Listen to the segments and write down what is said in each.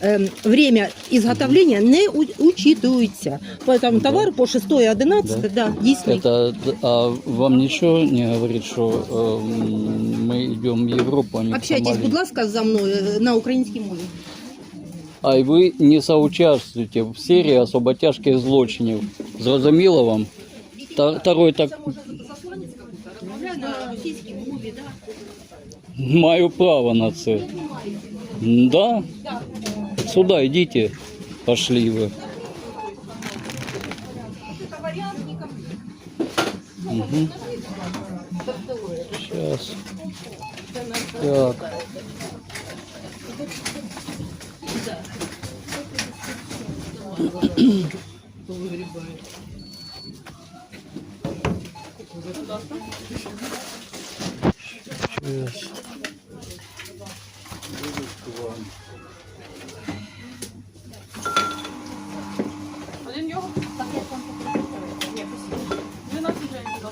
ем, время изготовления не у- учитується. Поэтому товар по 6 11 да. дійсний. Это, а вам ничего не говорит, что эм, мы идем в Европу, а не к Общайтесь, Сомали? будь ласка, за мною е, на українській мові. А й ви не соучаствуєте в серії особо тяжких злочинів. Зрозуміло вам? Та- Второй так Це може засланець какой-то, розмовляє на російській мові, да? маю право на це. Да? Сюда идите, пошли вы. Угу. Сейчас. Так. Сейчас. Один його?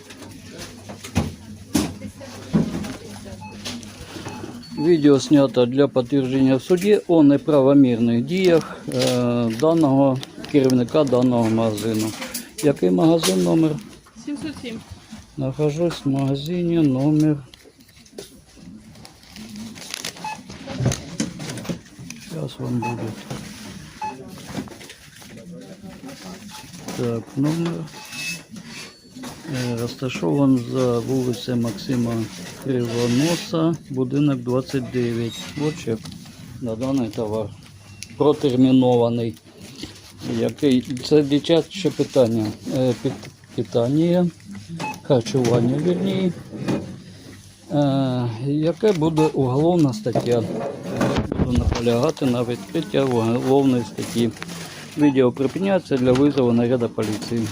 Відео знято для підтвердження в суді о неправомірних діях е, даного керівника даного магазину. Який магазин номер? 707. Нахожусь в магазині номер. Сейчас вам будет. Так, номер. Е, Розташований за вулицею Максима Кривоноса, будинок 29. От чек на даний товар. Протермінований. Який це дитяче питання. Е, Питання, харчування, вірні. Е, яке буде уголовна стаття? Буду наполягати на відкриття уголовної статті. Відео припиняється для визову наряду поліції.